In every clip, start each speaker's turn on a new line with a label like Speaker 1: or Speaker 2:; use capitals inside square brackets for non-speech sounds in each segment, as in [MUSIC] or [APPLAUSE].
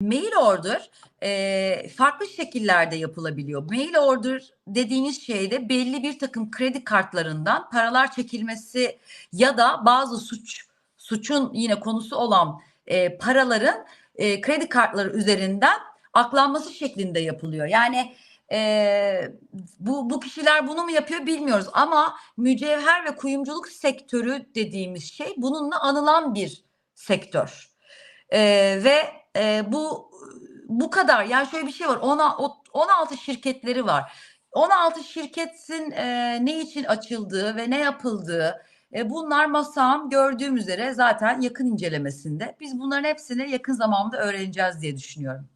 Speaker 1: Mail order e, farklı şekillerde yapılabiliyor. Mail order dediğiniz şeyde belli bir takım kredi kartlarından paralar çekilmesi ya da bazı suç suçun yine konusu olan e, paraların e, kredi kartları üzerinden aklanması şeklinde yapılıyor. Yani e, bu, bu kişiler bunu mu yapıyor bilmiyoruz ama mücevher ve kuyumculuk sektörü dediğimiz şey bununla anılan bir sektör. E, ve e, bu bu kadar yani şöyle bir şey var 16 şirketleri var. 16 şirketin e, ne için açıldığı ve ne yapıldığı e, bunlar masam gördüğüm üzere zaten yakın incelemesinde. Biz bunların hepsini yakın zamanda öğreneceğiz diye düşünüyorum.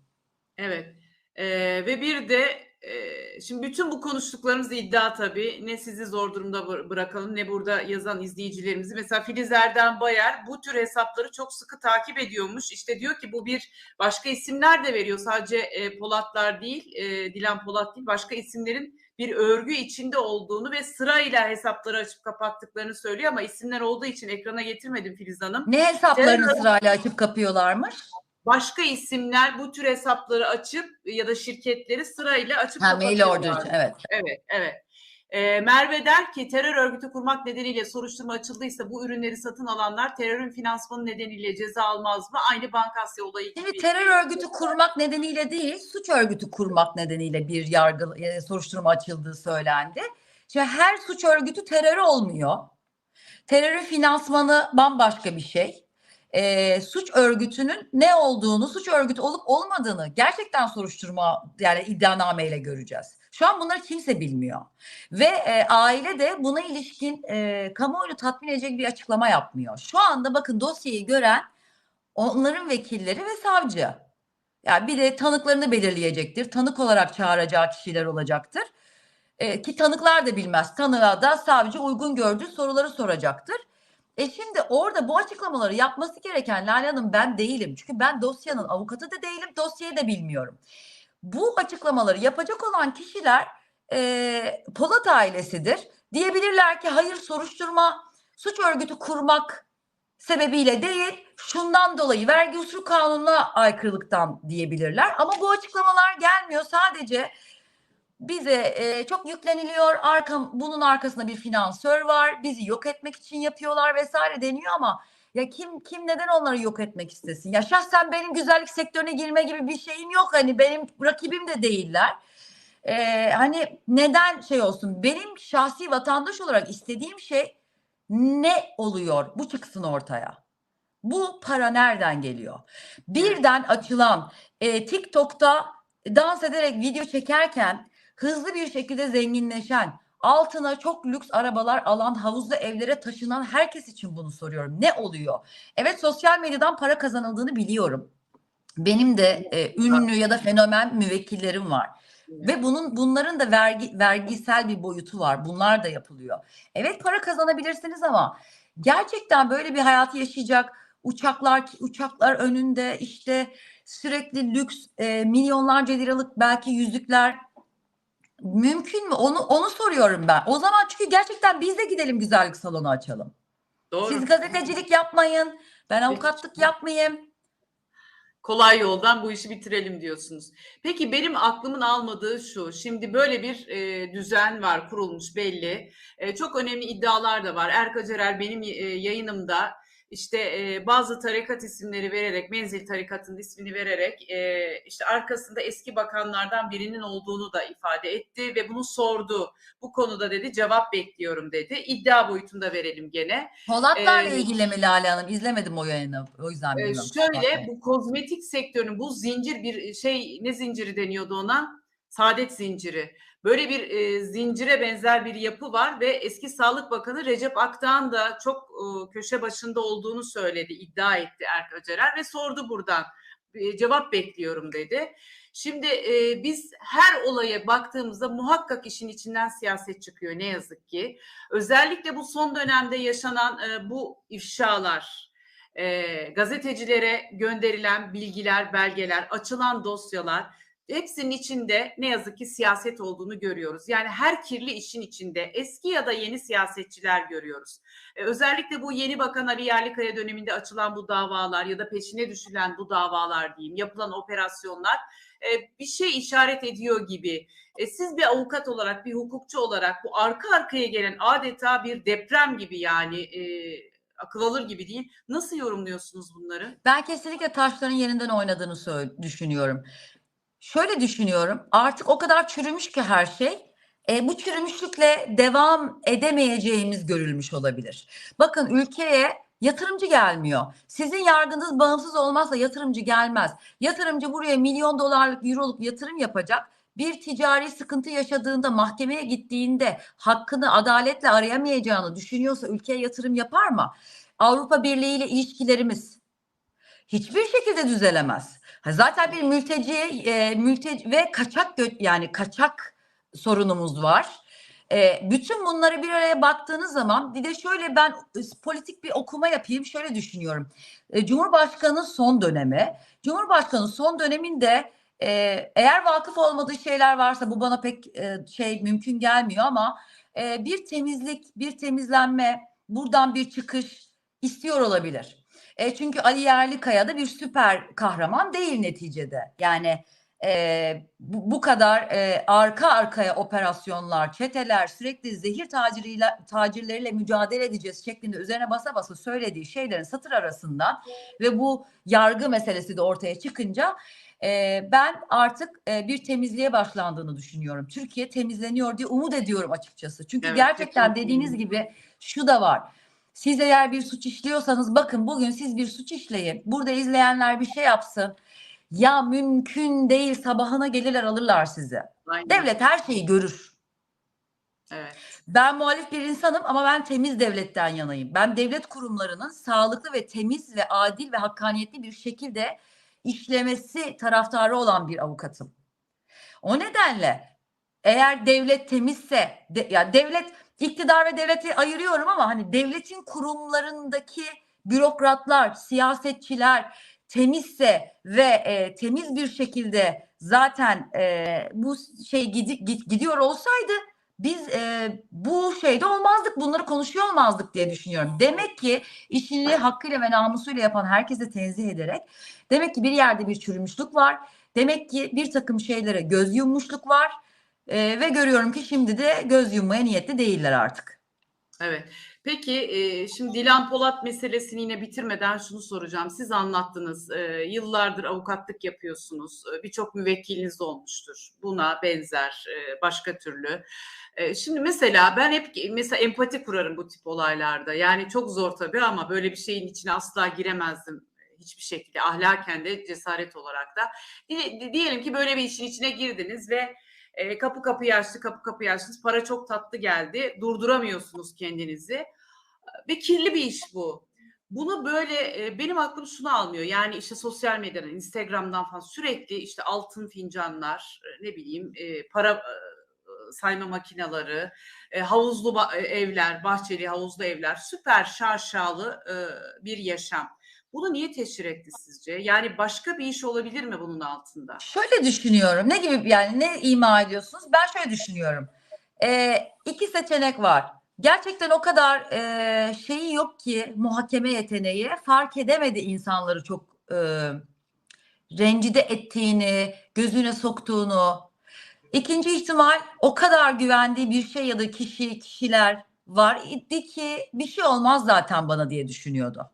Speaker 2: Evet. Ee, ve bir de e, şimdi bütün bu konuştuklarımız iddia tabii. Ne sizi zor durumda bı- bırakalım ne burada yazan izleyicilerimizi. Mesela Filiz Erdem Bayer bu tür hesapları çok sıkı takip ediyormuş. İşte diyor ki bu bir başka isimler de veriyor. Sadece e, Polatlar değil, e, Dilan Polat değil başka isimlerin bir örgü içinde olduğunu ve sırayla hesapları açıp kapattıklarını söylüyor ama isimler olduğu için ekrana getirmedim Filiz Hanım.
Speaker 1: Ne hesaplarını
Speaker 2: Evet.
Speaker 1: sırayla açıp kapıyorlarmış?
Speaker 2: Başka isimler bu tür hesapları açıp ya da şirketleri sırayla açıp
Speaker 1: Ha, mail order evet.
Speaker 2: Evet, evet. Ee, Merve der ki terör örgütü kurmak nedeniyle soruşturma açıldıysa bu ürünleri satın alanlar terörün finansmanı nedeniyle ceza almaz mı? Aynı Bankasya olayı gibi.
Speaker 1: Şimdi terör örgütü kurmak nedeniyle değil, suç örgütü kurmak nedeniyle bir yargı e, soruşturma açıldığı söylendi. Şimdi her suç örgütü terör olmuyor. Terörün finansmanı bambaşka bir şey. E, suç örgütünün ne olduğunu, suç örgütü olup olmadığını gerçekten soruşturma yani iddianameyle göreceğiz. Şu an bunları kimse bilmiyor. Ve e, aile de buna ilişkin e, kamuoyunu tatmin edecek bir açıklama yapmıyor. Şu anda bakın dosyayı gören onların vekilleri ve savcı. Yani bir de tanıklarını belirleyecektir. Tanık olarak çağıracağı kişiler olacaktır. E, ki tanıklar da bilmez. Tanığa da savcı uygun gördüğü soruları soracaktır. E şimdi orada bu açıklamaları yapması gereken Lale Hanım ben değilim. Çünkü ben dosyanın avukatı da değilim, dosyayı da bilmiyorum. Bu açıklamaları yapacak olan kişiler e, Polat ailesidir. Diyebilirler ki hayır soruşturma suç örgütü kurmak sebebiyle değil şundan dolayı vergi usul kanununa aykırılıktan diyebilirler. Ama bu açıklamalar gelmiyor sadece bize e, çok yükleniliyor. Arka, bunun arkasında bir finansör var. Bizi yok etmek için yapıyorlar vesaire deniyor ama ya kim kim neden onları yok etmek istesin? Ya şahsen benim güzellik sektörüne girme gibi bir şeyim yok. Hani benim rakibim de değiller. E, hani neden şey olsun? Benim şahsi vatandaş olarak istediğim şey ne oluyor? Bu çıksın ortaya. Bu para nereden geliyor? Birden açılan e, TikTok'ta dans ederek video çekerken hızlı bir şekilde zenginleşen, altına çok lüks arabalar alan, havuzlu evlere taşınan herkes için bunu soruyorum. Ne oluyor? Evet sosyal medyadan para kazanıldığını biliyorum. Benim de e, ünlü ya da fenomen müvekkillerim var. Ve bunun bunların da vergi vergisel bir boyutu var. Bunlar da yapılıyor. Evet para kazanabilirsiniz ama gerçekten böyle bir hayatı yaşayacak uçaklar uçaklar önünde işte sürekli lüks e, milyonlarca liralık belki yüzükler mümkün mü? Onu onu soruyorum ben. O zaman çünkü gerçekten biz de gidelim güzellik salonu açalım.
Speaker 2: Doğru.
Speaker 1: Siz gazetecilik yapmayın. Ben avukatlık yapmayayım.
Speaker 2: kolay yoldan bu işi bitirelim diyorsunuz. Peki benim aklımın almadığı şu. Şimdi böyle bir e, düzen var kurulmuş belli. E, çok önemli iddialar da var. Erka Cerer benim e, yayınımda işte e, bazı tarikat isimleri vererek, Menzil tarikatının ismini vererek e, işte arkasında eski bakanlardan birinin olduğunu da ifade etti ve bunu sordu. Bu konuda dedi cevap bekliyorum dedi. İddia boyutunda verelim gene.
Speaker 1: Polatlarla
Speaker 2: Ee,
Speaker 1: ilgili mi Lale Hanım? İzlemedim o yayını. O yüzden bilmiyorum.
Speaker 2: şöyle bu kozmetik sektörünün bu zincir bir şey ne zinciri deniyordu ona? Saadet zinciri. Böyle bir e, zincire benzer bir yapı var ve eski Sağlık Bakanı Recep Akdağ'ın da çok e, köşe başında olduğunu söyledi, iddia etti Erk Öcerer ve sordu buradan. E, cevap bekliyorum dedi. Şimdi e, biz her olaya baktığımızda muhakkak işin içinden siyaset çıkıyor ne yazık ki. Özellikle bu son dönemde yaşanan e, bu ifşalar, e, gazetecilere gönderilen bilgiler, belgeler, açılan dosyalar hepsinin içinde ne yazık ki siyaset olduğunu görüyoruz. Yani her kirli işin içinde eski ya da yeni siyasetçiler görüyoruz. Ee, özellikle bu yeni bakan Ali Yerlikaya döneminde açılan bu davalar ya da peşine düşülen bu davalar diyeyim, yapılan operasyonlar e, bir şey işaret ediyor gibi. E, siz bir avukat olarak, bir hukukçu olarak bu arka arkaya gelen adeta bir deprem gibi yani e, akıl alır gibi değil. Nasıl yorumluyorsunuz bunları?
Speaker 1: Ben kesinlikle taşların yerinden oynadığını düşünüyorum. Şöyle düşünüyorum. Artık o kadar çürümüş ki her şey. E, bu çürümüşlükle devam edemeyeceğimiz görülmüş olabilir. Bakın ülkeye yatırımcı gelmiyor. Sizin yargınız bağımsız olmazsa yatırımcı gelmez. Yatırımcı buraya milyon dolarlık, euroluk yatırım yapacak. Bir ticari sıkıntı yaşadığında, mahkemeye gittiğinde hakkını adaletle arayamayacağını düşünüyorsa ülkeye yatırım yapar mı? Avrupa Birliği ile ilişkilerimiz hiçbir şekilde düzelemez. Zaten bir mülteci, e, mülteci ve kaçak gö- yani kaçak sorunumuz var. E, bütün bunları bir araya baktığınız zaman bir de şöyle ben e, politik bir okuma yapayım şöyle düşünüyorum. E, Cumhurbaşkanı son dönemi. Cumhurbaşkanı son döneminde e, eğer vakıf olmadığı şeyler varsa bu bana pek e, şey mümkün gelmiyor ama e, bir temizlik, bir temizlenme, buradan bir çıkış istiyor olabilir. E, çünkü Ali Yerlikaya da bir süper kahraman değil neticede. Yani e, bu, bu kadar e, arka arkaya operasyonlar, çeteler, sürekli zehir taciriyle, tacirleriyle mücadele edeceğiz şeklinde üzerine basa basa söylediği şeylerin satır arasından ve bu yargı meselesi de ortaya çıkınca e, ben artık e, bir temizliğe başlandığını düşünüyorum. Türkiye temizleniyor diye umut ediyorum açıkçası. Çünkü
Speaker 2: Evet,
Speaker 1: gerçekten
Speaker 2: kesinlikle.
Speaker 1: dediğiniz gibi şu da var. Siz eğer bir suç işliyorsanız bakın bugün siz bir suç işleyin. Burada izleyenler bir şey yapsın. Ya mümkün değil sabahına gelirler alırlar sizi.
Speaker 2: Aynen.
Speaker 1: Devlet her şeyi görür.
Speaker 2: Evet.
Speaker 1: Ben muhalif bir insanım ama ben temiz devletten yanayım. Ben devlet kurumlarının sağlıklı ve temiz ve adil ve hakkaniyetli bir şekilde işlemesi taraftarı olan bir avukatım. O nedenle eğer devlet temizse, de, ya devlet iktidar ve devleti ayırıyorum ama hani devletin kurumlarındaki bürokratlar, siyasetçiler temizse ve e, temiz bir şekilde zaten e, bu şey gidi, gid- gidiyor olsaydı biz e, bu şeyde olmazdık, bunları konuşuyor olmazdık diye düşünüyorum. Demek ki işini hakkıyla ve namusuyla yapan herkese tenzih ederek demek ki bir yerde bir çürümüşlük var. Demek ki bir takım şeylere göz yummuşluk var. E, ve görüyorum ki şimdi de göz yummaya niyetli değiller artık.
Speaker 2: Evet. Peki e, şimdi Dilan Polat meselesini yine bitirmeden şunu soracağım. Siz anlattınız. E, yıllardır avukatlık yapıyorsunuz. E, Birçok müvekkiliniz olmuştur. Buna benzer başka türlü. Şimdi mesela ben hep mesela empati kurarım bu tip olaylarda. Yani çok zor tabii ama böyle bir şeyin içine asla giremezdim hiçbir şekilde ahlaken de cesaret olarak da. Di- Diyelim ki böyle bir işin içine girdiniz ve e, kapı kapı açtı, kapı kapı açtınız. Para çok tatlı geldi. Durduramıyorsunuz kendinizi. Ve kirli bir iş bu. Bunu böyle e, benim aklım şunu almıyor. Yani işte sosyal medyadan, Instagram'dan falan sürekli işte altın fincanlar, e, ne bileyim e, para e, sayma makineleri, e, havuzlu ba- e, evler, bahçeli havuzlu evler, süper şarşalı e, bir yaşam. Bunu niye teşhir etti sizce? Yani başka bir iş olabilir mi bunun altında?
Speaker 1: Şöyle düşünüyorum. Ne gibi yani ne ima ediyorsunuz? Ben şöyle düşünüyorum. Ee, iki seçenek var. Gerçekten o kadar e, şeyi yok ki muhakeme yeteneği fark edemedi insanları çok e, rencide ettiğini, gözüne soktuğunu. İkinci ihtimal o kadar güvendiği bir şey ya da kişi, kişiler var idi ki bir şey olmaz zaten bana diye düşünüyordu.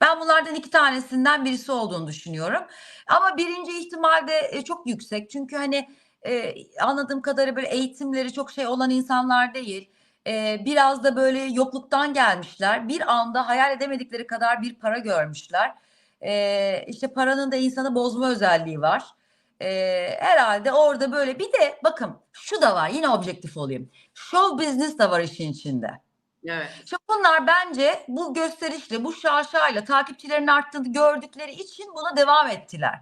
Speaker 1: Ben bunlardan iki tanesinden birisi olduğunu düşünüyorum. Ama birinci ihtimal de e, çok yüksek. Çünkü hani e, anladığım kadarıyla böyle eğitimleri çok şey olan insanlar değil. E, biraz da böyle yokluktan gelmişler. Bir anda hayal edemedikleri kadar bir para görmüşler. E, işte paranın da insanı bozma özelliği var. E, herhalde orada böyle bir de bakın şu da var yine objektif olayım. Show business da var işin içinde.
Speaker 2: Evet.
Speaker 1: Şimdi bunlar bence bu gösterişle, bu şaşayla takipçilerin arttığını gördükleri için buna devam ettiler.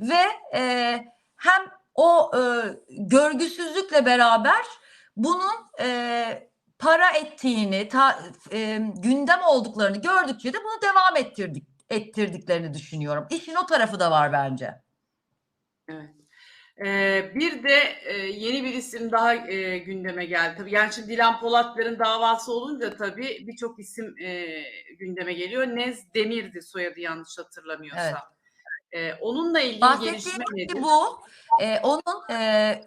Speaker 1: Ve e, hem o e, görgüsüzlükle beraber bunun e, para ettiğini, ta, e, gündem olduklarını gördükçe de bunu devam ettirdik ettirdiklerini düşünüyorum. İşin o tarafı da var bence.
Speaker 2: Evet. Ee, bir de e, yeni bir isim daha e, gündeme geldi. Tabii yani şimdi Dilan Polatlar'ın davası olunca tabii birçok isim e, gündeme geliyor. Nez Demir'di soyadı yanlış hatırlamıyorsam. Ee, onunla ilgili gelişme nedir?
Speaker 1: bu e, onun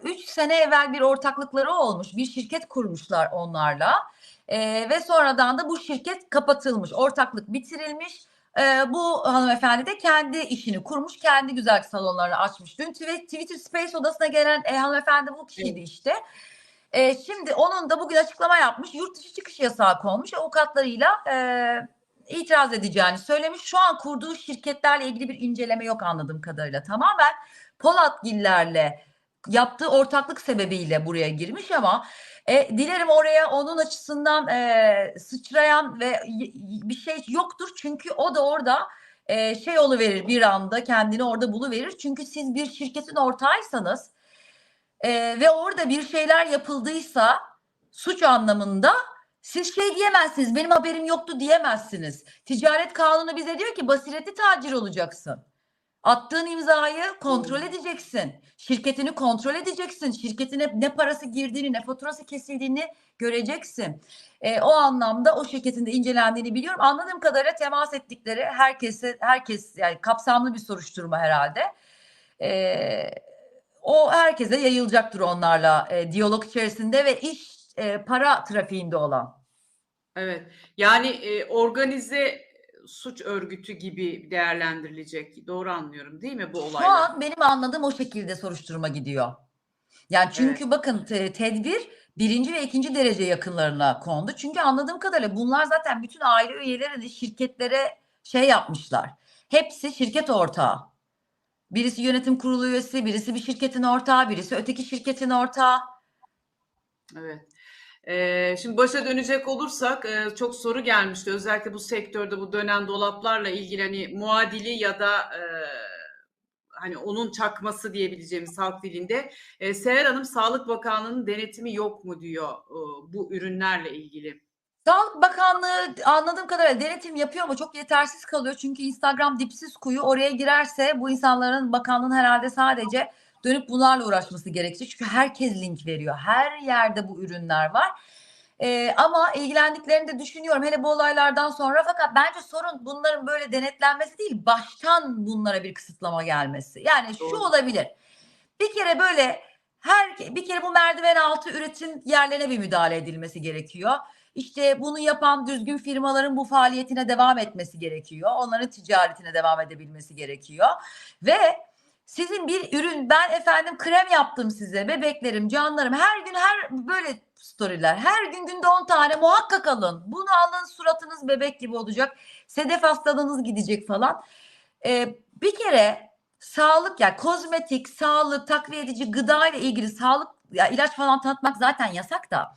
Speaker 1: 3 sene evvel bir ortaklıkları olmuş. Bir şirket kurmuşlar onlarla. E, ve sonradan da bu şirket kapatılmış. Ortaklık bitirilmiş. E, bu hanımefendi de kendi işini kurmuş. Kendi güzel salonlarını açmış. Dün Twi- Twitter Space odasına gelen e, hanımefendi bu kişiydi işte. E, şimdi onun da bugün açıklama yapmış. Yurt dışı çıkış yasağı konmuş. Avukatlarıyla e, itiraz edeceğini söylemiş. Şu an kurduğu şirketlerle ilgili bir inceleme yok anladığım kadarıyla. Tamamen Polatgillerle yaptığı ortaklık sebebiyle buraya girmiş ama e, dilerim oraya onun açısından e, sıçrayan ve bir şey yoktur. Çünkü o da orada e, şey verir bir anda kendini orada buluverir. Çünkü siz bir şirketin ortağıysanız e, ve orada bir şeyler yapıldıysa suç anlamında siz şey diyemezsiniz. Benim haberim yoktu diyemezsiniz. Ticaret kanunu bize diyor ki basiretli tacir olacaksın. Attığın imzayı kontrol
Speaker 2: Hmm.
Speaker 1: edeceksin. Şirketini kontrol edeceksin. Şirketine ne parası girdiğini, ne faturası kesildiğini göreceksin. E, o anlamda o şirketin de incelendiğini biliyorum. Anladığım kadarıyla temas ettikleri herkese, herkes yani kapsamlı bir soruşturma herhalde. E, o herkese yayılacaktır onlarla e, diyalog içerisinde ve iş e, para trafiğinde olan.
Speaker 2: Evet. Yani e, organize suç örgütü gibi değerlendirilecek. Doğru anlıyorum değil mi bu
Speaker 1: Şu
Speaker 2: olaylar?
Speaker 1: an benim anladığım o şekilde soruşturma gidiyor. Yani çünkü bakın te- tedbir birinci ve ikinci derece yakınlarına kondu. Çünkü anladığım kadarıyla bunlar zaten bütün aile üyelerini şirketlere şey yapmışlar. Hepsi şirket ortağı. Birisi yönetim kurulu üyesi, birisi bir şirketin ortağı, birisi öteki şirketin ortağı.
Speaker 2: Evet. Ee, şimdi başa dönecek olursak e, çok soru gelmişti. Özellikle bu sektörde bu dönen dolaplarla ilgili hani muadili ya da e, hani onun çakması diyebileceğimiz halk dilinde. E, Seher Hanım Sağlık Bakanlığı'nın denetimi yok mu diyor bu ürünlerle ilgili.
Speaker 1: Sağlık Bakanlığı anladığım kadarıyla denetim yapıyor ama çok yetersiz kalıyor. Çünkü Instagram dipsiz kuyu oraya girerse bu insanların bakanlığın herhalde sadece dönüp bunlarla uğraşması gerekecek. Çünkü herkes link veriyor. Her yerde bu ürünler var. Ee, ama ilgilendiklerini de düşünüyorum. Hele bu olaylardan sonra fakat bence sorun bunların böyle denetlenmesi değil. Baştan bunlara bir kısıtlama gelmesi. Yani şu
Speaker 2: Doğru.
Speaker 1: olabilir. Bir kere böyle her bir kere bu merdiven altı üretim yerlerine bir müdahale edilmesi gerekiyor. İşte bunu yapan düzgün firmaların bu faaliyetine devam etmesi gerekiyor. Onların ticaretine devam edebilmesi gerekiyor. Ve sizin bir ürün ben efendim krem yaptım size bebeklerim canlarım her gün her böyle storyler her gün günde 10 tane muhakkak alın. Bunu alın suratınız bebek gibi olacak. Sedef hastalığınız gidecek falan. Ee, bir kere sağlık yani kozmetik, sağlık, takviye edici, gıda ile ilgili sağlık ya ilaç falan tanıtmak zaten yasak da.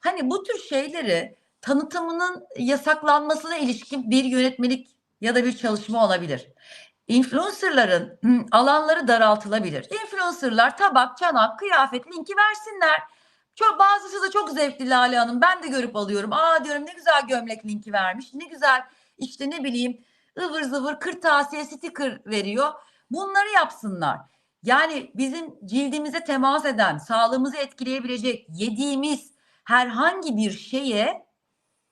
Speaker 1: Hani bu tür şeyleri tanıtımının yasaklanmasına ilişkin bir yönetmelik ya da bir çalışma olabilir. Influencerların alanları daraltılabilir. Influencerlar tabak, çanak, kıyafet linki versinler. Çok bazısı da çok zevkli Lale Hanım. Ben de görüp alıyorum. Aa diyorum ne güzel gömlek linki vermiş. Ne güzel işte ne bileyim ıvır zıvır kırtasiye sticker veriyor. Bunları yapsınlar. Yani bizim cildimize temas eden, sağlığımızı etkileyebilecek, yediğimiz herhangi bir şeye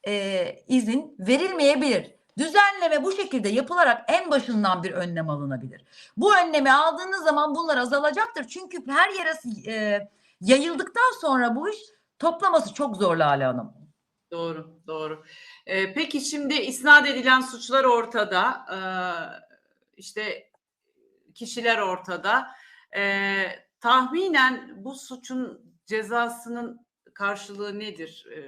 Speaker 1: e, izin verilmeyebilir. Düzenleme bu şekilde yapılarak en başından bir önlem alınabilir. Bu önlemi aldığınız zaman bunlar azalacaktır. Çünkü her yere e, yayıldıktan sonra bu iş toplaması çok zor Lale Hanım.
Speaker 2: Doğru, doğru. Ee, peki şimdi isnat edilen suçlar ortada. Ee, işte kişiler ortada. Ee, tahminen bu suçun cezasının karşılığı nedir ee,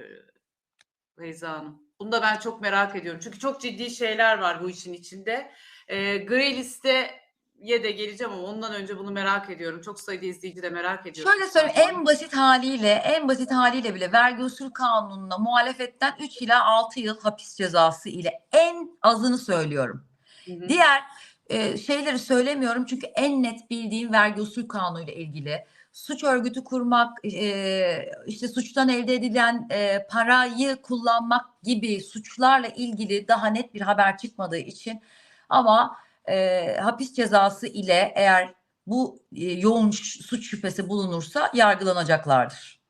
Speaker 2: Beyza Hanım? Bunu da ben çok merak ediyorum. Çünkü çok ciddi şeyler var bu işin içinde. Ee, gri listeye de geleceğim ama ondan önce bunu merak ediyorum. Çok sayıda izleyici de merak ediyor.
Speaker 1: Şöyle söyleyeyim en basit haliyle en basit haliyle bile vergi usul kanununa muhalefetten 3 ila 6 yıl hapis cezası ile en azını söylüyorum.
Speaker 2: Hı hı.
Speaker 1: Diğer e, şeyleri söylemiyorum çünkü en net bildiğim vergi usul kanunu ile ilgili suç örgütü kurmak, e, işte suçtan elde edilen e, parayı kullanmak gibi suçlarla ilgili daha net bir haber çıkmadığı için ama e, hapis cezası ile eğer bu e, yoğun suç şüphesi bulunursa yargılanacaklardır.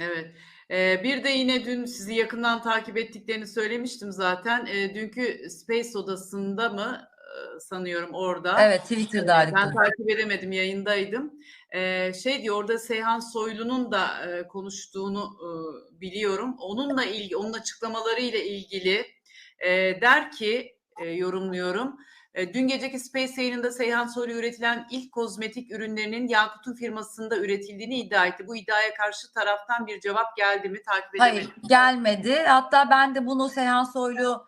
Speaker 2: Evet. Ee, bir de yine dün sizi yakından takip ettiklerini söylemiştim zaten. Ee, dünkü Space Odası'nda mı sanıyorum orada.
Speaker 1: Evet Twitter'daydık.
Speaker 2: Ben
Speaker 1: dün.
Speaker 2: takip edemedim, yayındaydım. Ee, şey diyor orada Seyhan Soylu'nun da e, konuştuğunu e, biliyorum. Onunla ilgili, onun açıklamaları ile ilgili e, der ki e, yorumluyorum. E, dün geceki Space yayınında Seyhan Soylu üretilen ilk kozmetik ürünlerinin Yakut'un firmasında üretildiğini iddia etti. Bu iddiaya karşı taraftan bir cevap geldi mi? Takip
Speaker 1: Hayır
Speaker 2: edemedim.
Speaker 1: gelmedi. Hatta ben de bunu Seyhan Soylu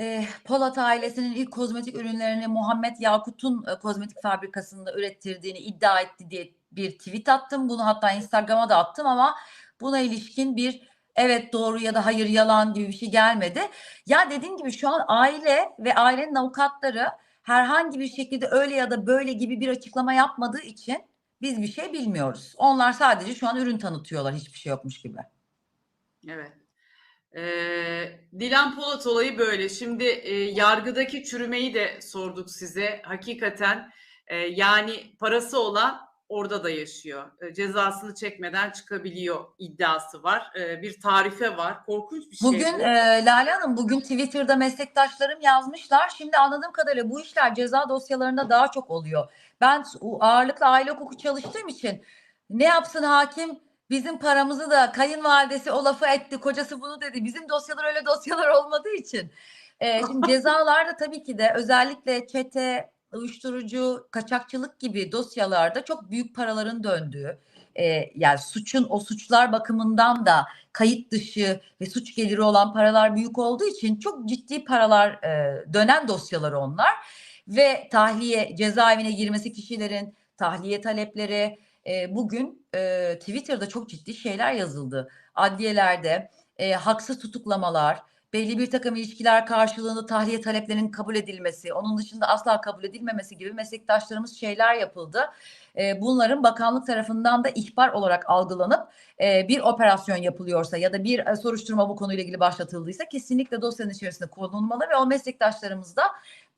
Speaker 1: e, Polat ailesinin ilk kozmetik ürünlerini Muhammed Yakut'un e, kozmetik fabrikasında ürettirdiğini iddia etti diye bir tweet attım. Bunu hatta Instagram'a da attım ama buna ilişkin bir evet doğru ya da hayır yalan gibi bir şey gelmedi. Ya dediğim gibi şu an aile ve ailenin avukatları herhangi bir şekilde öyle ya da böyle gibi bir açıklama yapmadığı için biz bir şey bilmiyoruz. Onlar sadece şu an ürün tanıtıyorlar hiçbir şey yokmuş gibi.
Speaker 2: Evet. Ee, Dilan Polat olayı böyle. Şimdi e, yargıdaki çürümeyi de sorduk size. Hakikaten e, yani parası olan orada da yaşıyor. E, cezasını çekmeden çıkabiliyor iddiası var. E, bir tarife var. Korkunç bir şey.
Speaker 1: Bugün
Speaker 2: bu.
Speaker 1: e, Lale Hanım bugün Twitter'da meslektaşlarım yazmışlar. Şimdi anladığım kadarıyla bu işler ceza dosyalarında daha çok oluyor. Ben ağırlıklı aile hukuku çalıştığım için ne yapsın hakim bizim paramızı da kayınvalidesi o lafı etti, kocası bunu dedi. Bizim dosyalar öyle dosyalar olmadığı için. E, şimdi [LAUGHS] cezalarda tabii ki de özellikle çete, uyuşturucu, kaçakçılık gibi dosyalarda çok büyük paraların döndüğü, e, yani suçun o suçlar bakımından da kayıt dışı ve suç geliri olan paralar büyük olduğu için çok ciddi paralar e, dönen dosyalar onlar ve tahliye cezaevine girmesi kişilerin tahliye talepleri e, bugün e, Twitter'da çok ciddi şeyler yazıldı. Adliyelerde e, haksız tutuklamalar, belli bir takım ilişkiler karşılığında tahliye taleplerinin kabul edilmesi, onun dışında asla kabul edilmemesi gibi meslektaşlarımız şeyler yapıldı. E, bunların bakanlık tarafından da ihbar olarak algılanıp e, bir operasyon yapılıyorsa ya da bir soruşturma bu konuyla ilgili başlatıldıysa kesinlikle dosyanın içerisinde konulmalı ve o meslektaşlarımız da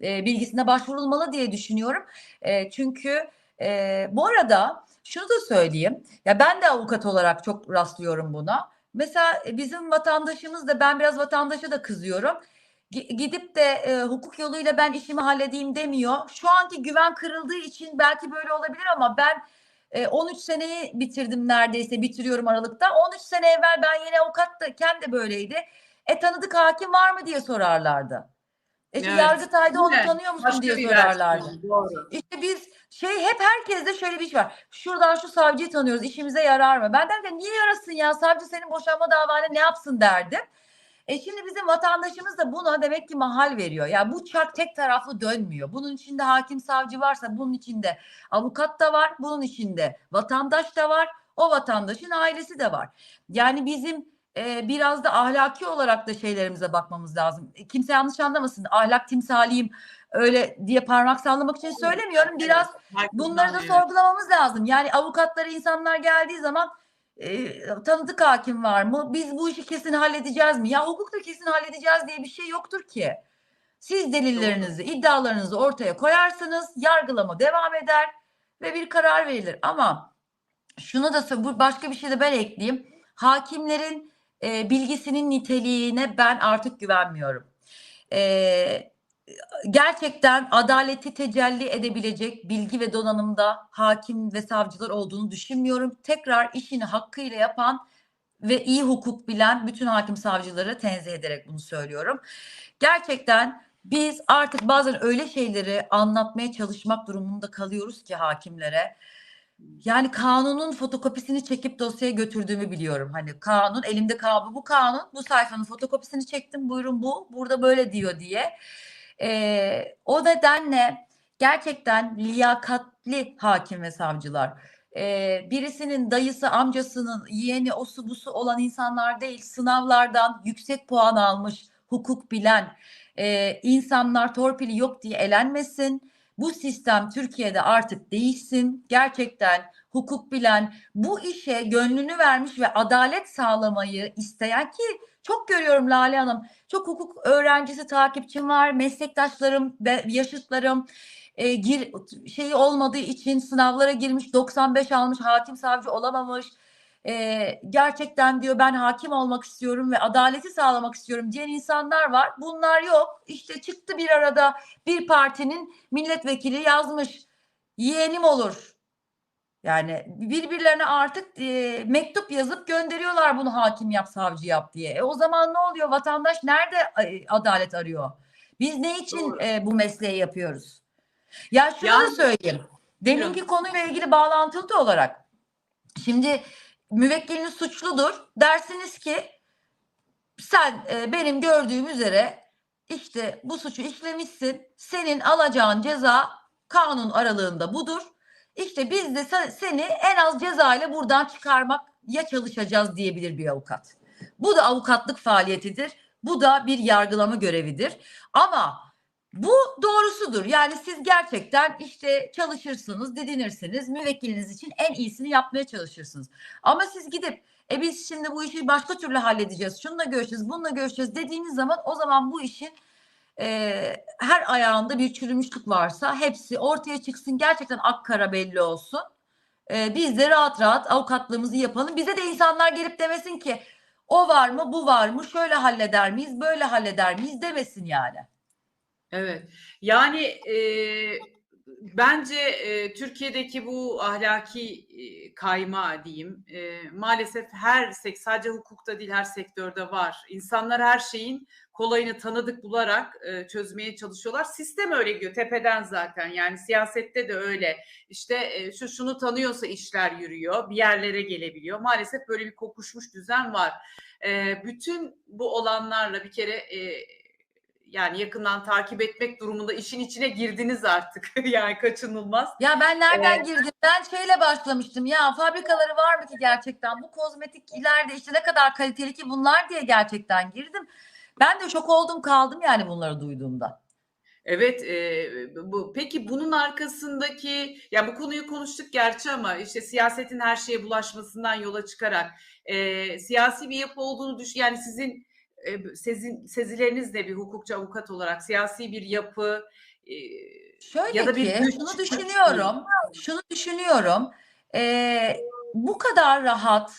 Speaker 1: e, bilgisine başvurulmalı diye düşünüyorum. E, çünkü e, bu arada şunu da söyleyeyim. Ya ben de avukat olarak çok rastlıyorum buna. Mesela e, bizim vatandaşımız da ben biraz vatandaşa da kızıyorum. Gi- Gidip de e, hukuk yoluyla ben işimi halledeyim demiyor. Şu anki güven kırıldığı için belki böyle olabilir ama ben e, 13 seneyi bitirdim neredeyse bitiriyorum Aralık'ta. 13 sene evvel ben yine avukattken de böyleydi. E tanıdık hakim var mı diye sorarlardı. E
Speaker 2: Evet.
Speaker 1: Yargıtay'da onu tanıyor musun
Speaker 2: Başka
Speaker 1: diye sorarlardı. İşte biz şey hep herkeste şöyle bir şey var. Şuradan şu savcıyı tanıyoruz işimize yarar mı? Ben derken niye yarasın ya savcı senin boşanma davana ne yapsın derdim. E şimdi bizim vatandaşımız da buna demek ki mahal veriyor. Yani bu çark tek taraflı dönmüyor. Bunun içinde hakim savcı varsa bunun içinde avukat da var. Bunun içinde vatandaş da var. O vatandaşın ailesi de var. Yani bizim e, biraz da ahlaki olarak da şeylerimize bakmamız lazım. E, Kimse yanlış anlamasın. Ahlak timsaliyim öyle diye parmak sallamak için söylemiyorum. Biraz Bunları da sorgulamamız lazım. Yani avukatlara insanlar geldiği zaman e, tanıdık hakim var mı? Biz bu işi kesin halledeceğiz mi? Ya hukukta kesin halledeceğiz diye bir şey yoktur ki. Siz delillerinizi, iddialarınızı ortaya koyarsınız, yargılama devam eder ve bir karar verilir. Ama şunu da bu başka bir şey de ben ekleyeyim. Hakimlerin e, bilgisinin niteliğine ben artık güvenmiyorum. E, gerçekten adaleti tecelli edebilecek bilgi ve donanımda hakim ve savcılar olduğunu düşünmüyorum. Tekrar işini hakkıyla yapan ve iyi hukuk bilen bütün hakim savcıları tenzih ederek bunu söylüyorum. Gerçekten biz artık bazen öyle şeyleri anlatmaya çalışmak durumunda kalıyoruz ki hakimlere. Yani kanunun fotokopisini çekip dosyaya götürdüğümü biliyorum. Hani kanun elimde kanun bu kanun bu sayfanın fotokopisini çektim buyurun bu burada böyle diyor diye. Ee, o nedenle gerçekten liyakatli hakim ve savcılar. Ee, birisinin dayısı, amcasının, yeğeni, osu busu olan insanlar değil, sınavlardan yüksek puan almış, hukuk bilen e, insanlar torpili yok diye elenmesin. Bu sistem Türkiye'de artık değişsin. Gerçekten hukuk bilen, bu işe gönlünü vermiş ve adalet sağlamayı isteyen ki çok görüyorum Lale Hanım. Çok hukuk öğrencisi takipçim var, meslektaşlarım yaşıtlarım. e, gir şeyi olmadığı için sınavlara girmiş 95 almış hakim savcı olamamış. E, gerçekten diyor ben hakim olmak istiyorum ve adaleti sağlamak istiyorum diyen insanlar var. Bunlar yok. İşte çıktı bir arada bir partinin milletvekili yazmış. Yeğenim olur. Yani birbirlerine artık e, mektup yazıp gönderiyorlar bunu hakim yap, savcı yap diye. E, o zaman ne oluyor? Vatandaş nerede adalet arıyor? Biz ne için
Speaker 2: Doğru.
Speaker 1: e, bu mesleği yapıyoruz? Ya şunu da
Speaker 2: Yani-
Speaker 1: söyleyeyim. Deminki konuyla ilgili bağlantılı da olarak. Şimdi müvekkiliniz suçludur. Dersiniz ki sen e, benim gördüğüm üzere işte bu suçu işlemişsin. Senin alacağın ceza kanun aralığında budur. İşte biz de se- seni en az ceza ile buradan çıkarmak ya çalışacağız diyebilir bir avukat. Bu da avukatlık faaliyetidir. Bu da bir yargılama görevidir. Ama bu doğrusudur. Yani siz gerçekten işte çalışırsınız, didinirsiniz, müvekkiliniz için en iyisini yapmaya çalışırsınız. Ama siz gidip e biz şimdi bu işi başka türlü halledeceğiz, şununla görüşeceğiz, bununla görüşeceğiz dediğiniz zaman o zaman bu işin e, her ayağında bir çürümüşlük varsa hepsi ortaya çıksın, gerçekten ak kara belli olsun. E, biz de rahat rahat avukatlığımızı yapalım. Bize de insanlar gelip demesin ki o var mı, bu var mı, şöyle halleder miyiz, böyle halleder miyiz demesin yani.
Speaker 2: Evet. Yani e, bence e, Türkiye'deki bu ahlaki e, kayma diyeyim e, maalesef her sadece hukukta değil her sektörde var. İnsanlar her şeyin kolayını tanıdık bularak e, çözmeye çalışıyorlar. Sistem öyle gidiyor tepeden zaten. Yani siyasette de öyle. İşte e, şu şunu tanıyorsa işler yürüyor, bir yerlere gelebiliyor. Maalesef böyle bir kokuşmuş düzen var. E, bütün bu olanlarla bir kere e, yani yakından takip etmek durumunda işin içine girdiniz artık. [LAUGHS] yani kaçınılmaz.
Speaker 1: Ya ben nereden
Speaker 2: Evet.
Speaker 1: girdim? Ben şeyle başlamıştım. Ya fabrikaları var mı ki gerçekten? Bu kozmetik ileride işte ne kadar kaliteli ki bunlar diye gerçekten girdim. Ben de şok oldum kaldım yani bunları duyduğumda.
Speaker 2: Evet, e, bu peki bunun arkasındaki ya bu konuyu konuştuk gerçi ama işte siyasetin her şeye bulaşmasından yola çıkarak e, siyasi bir yapı olduğunu düş yani sizin e, sezin, sezileriniz de bir hukukçu avukat olarak siyasi bir yapı e,
Speaker 1: Şöyle
Speaker 2: Ya da bir
Speaker 1: ki şunu düşünüyorum. Şunu düşünüyorum. Ee, bu kadar rahat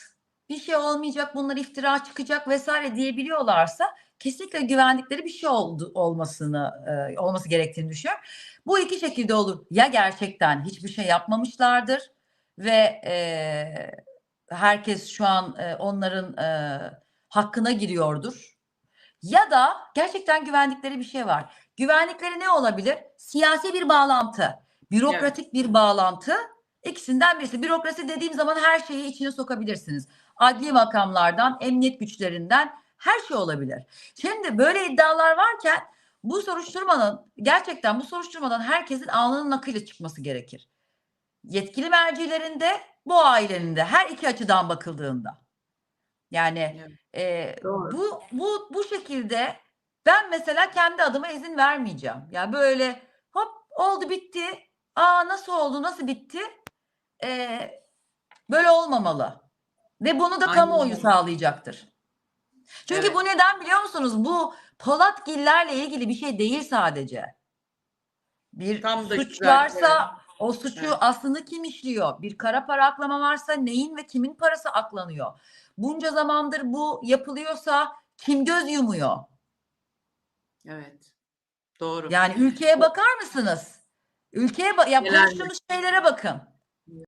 Speaker 1: bir şey olmayacak, bunlar iftira çıkacak vesaire diyebiliyorlarsa kesinlikle güvendikleri bir şey oldu olmasını e, olması gerektiğini düşünüyorum. Bu iki şekilde olur. Ya gerçekten hiçbir şey yapmamışlardır ve e, herkes şu an e, onların e, hakkına giriyordur. Ya da gerçekten güvendikleri bir şey var. Güvendikleri ne olabilir? Siyasi bir bağlantı, bürokratik bir bağlantı. İkisinden birisi. Bürokrasi dediğim zaman her şeyi içine sokabilirsiniz. Adli makamlardan, emniyet güçlerinden her şey olabilir. Şimdi böyle iddialar varken bu soruşturmanın gerçekten bu soruşturmadan herkesin alnının akıyla çıkması gerekir. Yetkili mercilerinde, bu ailenin de her iki açıdan bakıldığında. Yani
Speaker 2: Evet.
Speaker 1: e,
Speaker 2: Doğru.
Speaker 1: bu bu bu şekilde ben mesela kendi adıma izin vermeyeceğim. Ya böyle hop oldu bitti. Aa nasıl oldu? Nasıl bitti? Ee, böyle olmamalı. Ve bunu da kamuoyu sağlayacaktır. Çünkü
Speaker 2: Evet.
Speaker 1: bu neden biliyor musunuz? Bu Polatgillerle ilgili bir şey değil sadece. Bir
Speaker 2: Tam da
Speaker 1: suç
Speaker 2: güzel,
Speaker 1: varsa o suçu
Speaker 2: Evet.
Speaker 1: aslında kim işliyor? Bir kara para aklama varsa neyin ve kimin parası aklanıyor? Bunca zamandır bu yapılıyorsa kim göz yumuyor?
Speaker 2: Evet. Doğru.
Speaker 1: Yani ülkeye bakar mısınız? Ülkeye bak ya
Speaker 2: Neler
Speaker 1: konuştuğumuz şeylere bakın.